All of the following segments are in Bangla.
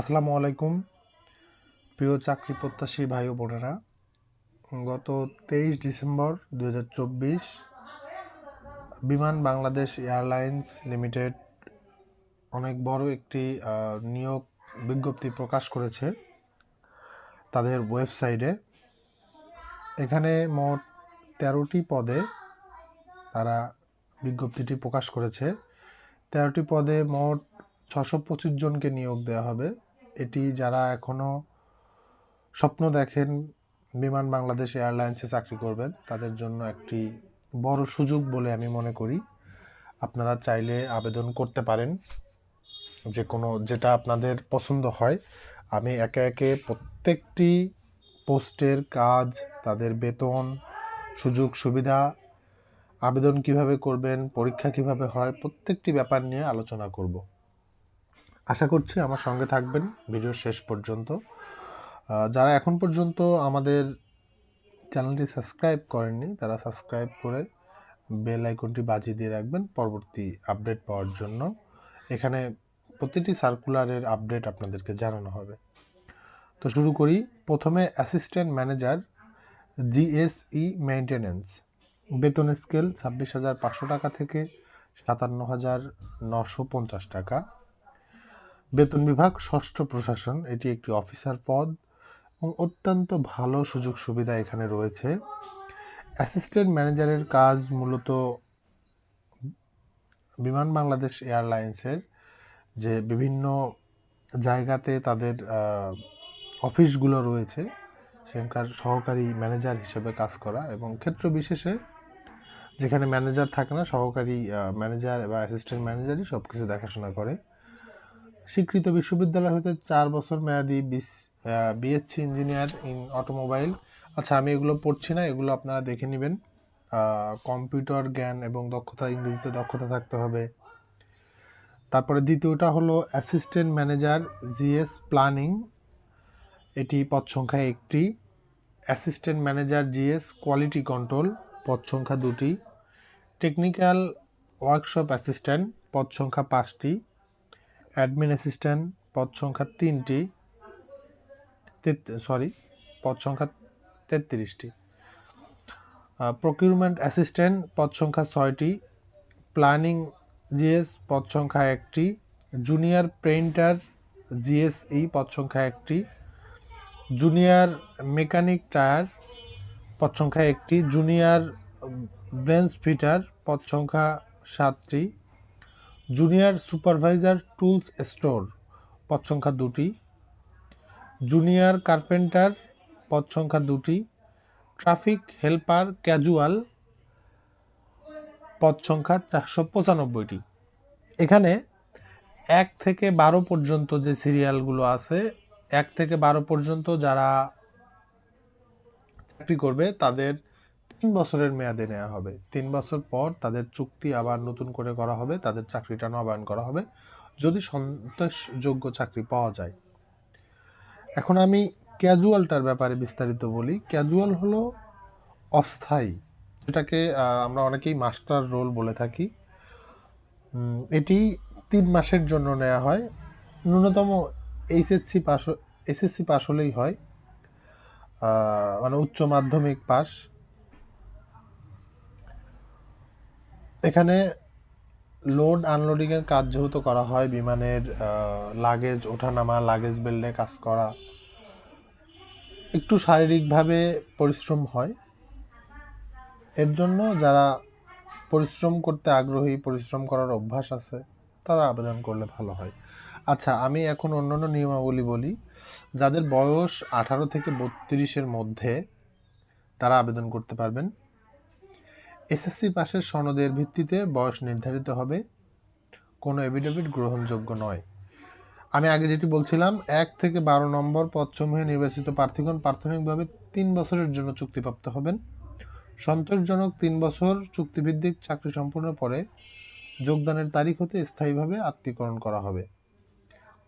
আসসালামু আলাইকুম। প্রিয় চাকরি প্রত্যাশী ভাই ও বোনেরা, গত তেইশ ডিসেম্বর দু হাজার চব্বিশ বিমান বাংলাদেশ এয়ারলাইন্স লিমিটেড অনেক বড় একটি নিয়োগ বিজ্ঞপ্তি প্রকাশ করেছে তাদের ওয়েবসাইটে। এখানে মোট তেরোটি পদে তারা বিজ্ঞপ্তিটি প্রকাশ করেছে। তেরোটি পদে মোট ছশো পঁচিশ জনকে নিয়োগ দেওয়া হবে। এটি যারা এখনও স্বপ্ন দেখেন বিমান বাংলাদেশ এয়ারলাইন্সে চাকরি করবেন, তাদের জন্য একটি বড় সুযোগ বলে আমি মনে করি। আপনারা চাইলে আবেদন করতে পারেন, যে কোনো, যেটা আপনাদের পছন্দ হয়। আমি একে একে প্রত্যেকটি পোস্টের কাজ, তাদের বেতন, সুযোগ, সুবিধা, আবেদন কীভাবে করবেন, পরীক্ষা কীভাবে হয়, প্রত্যেকটি ব্যাপার নিয়ে আলোচনা করব। আশা করছি আমার সঙ্গে থাকবেন ভিডিওর শেষ পর্যন্ত। যারা এখন পর্যন্ত আমাদের চ্যানেলটি সাবস্ক্রাইব করেননি, তারা সাবস্ক্রাইব করে বেল আইকনটি বাজিয়ে দিয়ে রাখবেন পরবর্তী আপডেট পাওয়ার জন্য। এখানে প্রতিটি সার্কুলারের আপডেট আপনাদেরকে জানানো হবে। তো শুরু করি। প্রথমে অ্যাসিস্ট্যান্ট ম্যানেজার, জিএসই মেইনটেনেন্স। বেতন স্কেল ছাব্বিশ হাজার পাঁচশো টাকা থেকে সাতান্ন হাজার নশো পঞ্চাশ টাকা। বেতন বিভাগ, ষষ্ঠ প্রশাসন, এটি একটি অফিসার পদ এবং অত্যন্ত ভালো সুযোগ সুবিধা এখানে রয়েছে। অ্যাসিস্ট্যান্ট ম্যানেজারের কাজ মূলত বিমান বাংলাদেশ এয়ারলাইন্সের, যে বিভিন্ন জায়গাতে তাদের অফিসগুলো রয়েছে। সেখানকার সহকারী ম্যানেজার হিসেবে কাজ করা এবং ক্ষেত্র বিশেষে যেখানে ম্যানেজার থাকে না, সহকারী ম্যানেজার বা অ্যাসিস্ট্যান্ট ম্যানেজারই সব কিছু দেখাশোনা করে। স্বীকৃত বিশ্ববিদ্যালয় হতে চার বছর মেয়াদি বিএসসি ইঞ্জিনিয়ার ইন অটোমোবাইল আচ্ছা আমি এগুলো পড়ছি না, এগুলো আপনারা দেখে নেবেন। কম্পিউটার জ্ঞান এবং দক্ষতা, ইংরেজিতে দক্ষতা থাকতে হবে। তারপরে দ্বিতীয়টা হলো অ্যাসিস্ট্যান্ট ম্যানেজার জিএস প্ল্যানিং এটি পদ সংখ্যা একটি। Assistant manager GS quality control পদ সংখ্যা দুটি। টেকনিক্যাল ওয়ার্কশপ অ্যাসিস্ট্যান্ট পদ সংখ্যা পাঁচটি। অ্যাডমিন অ্যাসিস্ট্যান্ট পদ সংখ্যা তিনটি সরি পদ সংখ্যা তেত্রিশটি। প্রকিউরমেন্ট অ্যাসিস্ট্যান্ট পদ সংখ্যা ছয়টি প্ল্যানিং জিএস পদ সংখ্যা একটি জুনিয়র পেইন্টার জিএসই পদ সংখ্যা একটি জুনিয়র মেকানিক টায়ার পদ সংখ্যা একটি জুনিয়র ব্রেঞ্চ ফিটার পদ সংখ্যা সাতটি জুনিয়র সুপারভাইজার টুলস স্টোর পদ সংখ্যা দুটি। জুনিয়র কার্পেন্টার পদ সংখ্যা দুটি। ট্রাফিক হেল্পার ক্যাজুয়াল পদ সংখ্যা চারশো পঁচানব্বইটি। এখানে এক থেকে বারো পর্যন্ত যে সিরিয়ালগুলো আছে, এক থেকে বারো পর্যন্ত যারা চাকরি করবে, তাদের তিন বছরের মেয়াদে নেওয়া হবে। তিন বছর পর তাদের চুক্তি আবার নতুন করে করা হবে তাদের চাকরিটা নবায়ন করা হবে যদি সন্তোষযোগ্য চাকরি পাওয়া যায়। এখন আমি ক্যাজুয়ালটার ব্যাপারে বিস্তারিত বলি। ক্যাজুয়াল হলো অস্থায়ী আহ, আমরা অনেকেই মাস্টার রোল বলে থাকি। এটি তিন মাসের জন্য নেওয়া হয়। ন্যূনতম এইচএসসি পাস এসএসসি পাস হলেই হয়। মানে উচ্চ মাধ্যমিক পাস এখানে লোড আনলোডিংয়ের কাজ যেহেতু করা হয়, বিমানের লাগেজ ওঠানামা লাগেজ বেল্টে কাজ করা, একটু শারীরিকভাবে পরিশ্রম হয়। এর জন্য যারা পরিশ্রম করতে আগ্রহী, পরিশ্রম করার অভ্যাস আছে, তারা আবেদন করলে ভালো হয়। আচ্ছা আমি এখন অন্যান্য নিয়মাবলী বলি। যাদের বয়স আঠারো থেকে বত্রিশের মধ্যে, তারা আবেদন করতে পারবেন। এসএসসি পাশের সনদের ভিত্তিতে বয়স নির্ধারিত হবে। কোনো এভিডেভিট গ্রহণযোগ্য নয়। আমি আগে যেটি বলছিলাম, এক থেকে বারো নম্বর পদসমূহে নির্বাচিত প্রার্থীগণ প্রাথমিকভাবে তিন বছরের জন্য চুক্তিপ্রাপ্ত হবেন। সন্তোষজনক তিন বছর চুক্তিভিত্তিক চাকরি সম্পূর্ণ পরে যোগদানের তারিখ হতে স্থায়ীভাবে আত্মীকরণ করা হবে।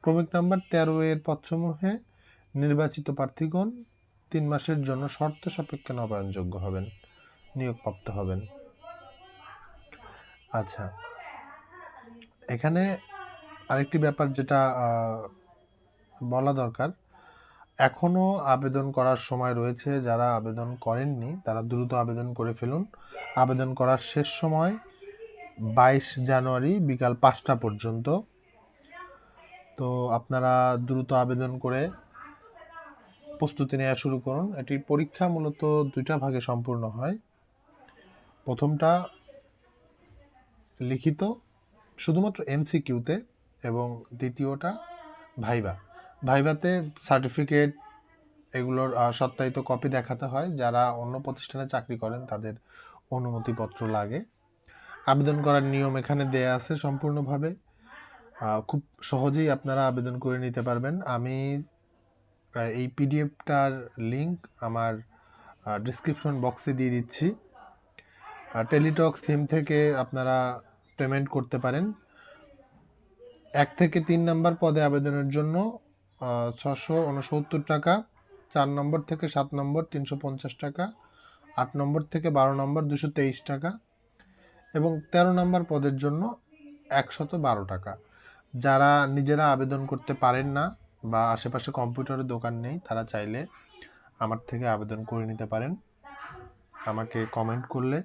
ক্রমিক নাম্বার তেরো এর পদসমূহে নির্বাচিত প্রার্থীগণ তিন মাসের জন্য শর্ত সাপেক্ষে নবায়নযোগ্য হবেন। নিয়োগপ্রাপ্ত হবেন। আচ্ছা এখানে আরেকটি ব্যাপার যেটা বলা দরকার। এখনও আবেদন করার সময় রয়েছে, যারা আবেদন করেননি, তারা দ্রুত আবেদন করে ফেলুন। আবেদন করার শেষ সময় বাইশ জানুয়ারি বিকাল পাঁচটা পর্যন্ত। তো আপনারা দ্রুত আবেদন করে প্রস্তুতি নেওয়া শুরু করুন। এটির পরীক্ষা মূলত দুইটা ভাগে সম্পূর্ণ হয়। প্রথমটা লিখিত শুধুমাত্র এমসিকিউতে এবং দ্বিতীয়টা ভাইবা ভাইভাতে সার্টিফিকেট এগুলোর সত্যায়িত কপি দেখাতে হয়। যারা অন্য প্রতিষ্ঠানে চাকরি করেন, তাদের অনুমতিপত্র লাগে। আবেদন করার নিয়ম এখানে দেয়া আছে সম্পূর্ণভাবে। খুব সহজেই আপনারা আবেদন করে নিতে পারবেন। আমি এই পিডিএফটার লিংক আমার ডিসক্রিপশন বক্সে দিয়ে দিচ্ছি। টেলিটক সিম থেকে আপনারা পেমেন্ট করতে পারেন। এক থেকে তিন নম্বর পদে আবেদনের জন্য ছশো উনসত্তর টাকা, চার নম্বর থেকে সাত নম্বর তিনশো পঞ্চাশ টাকা, আট নম্বর থেকে বারো নম্বর দুশো তেইশ টাকা এবং তেরো নম্বর পদের জন্য একশত বারো টাকা। যারা নিজেরা আবেদন করতে পারেন না বা আশেপাশে কম্পিউটারের দোকান নেই, তারা চাইলে আমার থেকে আবেদন করে নিতে পারেন। আমাকে কমেন্ট করলে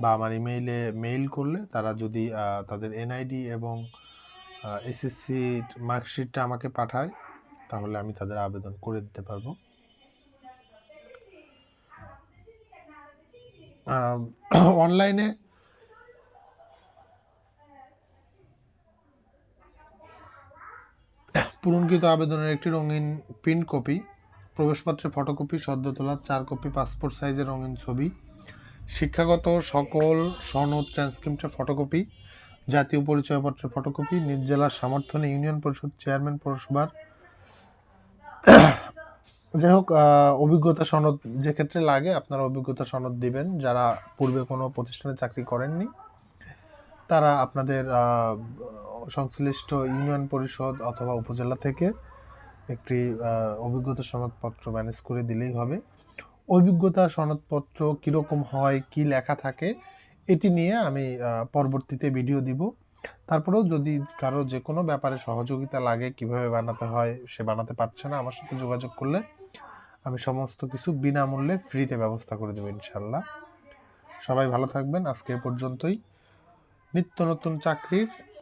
বা আমার ইমেইলে মেইল করলে তারা যদি তাদের এনআইডি এবং এসএসসি মার্কশিটটা আমাকে পাঠায়, তাহলে আমি তাদের আবেদন করে দিতে পারব। অনলাইনে পূরণকৃত আবেদনের একটি রঙিন প্রিন্ট কপি প্রবেশপত্রের ফটোকপি সদ্য তোলা চার কপি পাসপোর্ট সাইজের রঙিন ছবি শিক্ষাগত সকল সনদ ট্রান্সক্রিপ্টের ফটোকপি জাতীয় পরিচয়পত্রের ফটোকপি নিজ জেলার সমর্থনে ইউনিয়ন পরিষদ চেয়ারম্যান পৌরসভার। যাই হোক অভিজ্ঞতা সনদ যে ক্ষেত্রে লাগে, আপনারা অভিজ্ঞতা সনদ দিবেন। যারা পূর্বে কোনো প্রতিষ্ঠানে চাকরি করেননি, তারা আপনাদের সংশ্লিষ্ট ইউনিয়ন পরিষদ অথবা উপজেলা থেকে একটি অভিজ্ঞতা সনদপত্র ম্যানেজ করে দিলেই হবে। অভিজ্ঞতা, সনদপত্র কীরকম হয়, কি লেখা থাকে, এটি নিয়ে আমি পরবর্তীতে ভিডিও দিব। তারপরেও যদি কারও যে কোনো ব্যাপারে সহযোগিতা লাগে, কীভাবে বানাতে হয়, সে বানাতে পারছে না, আমার সাথে যোগাযোগ করলে আমি সমস্ত কিছু বিনামূল্যে ফ্রিতে ব্যবস্থা করে দেবো ইনশাল্লাহ সবাই ভালো থাকবেন, আজকে পর্যন্তই। নিত্য নতুন চাকরির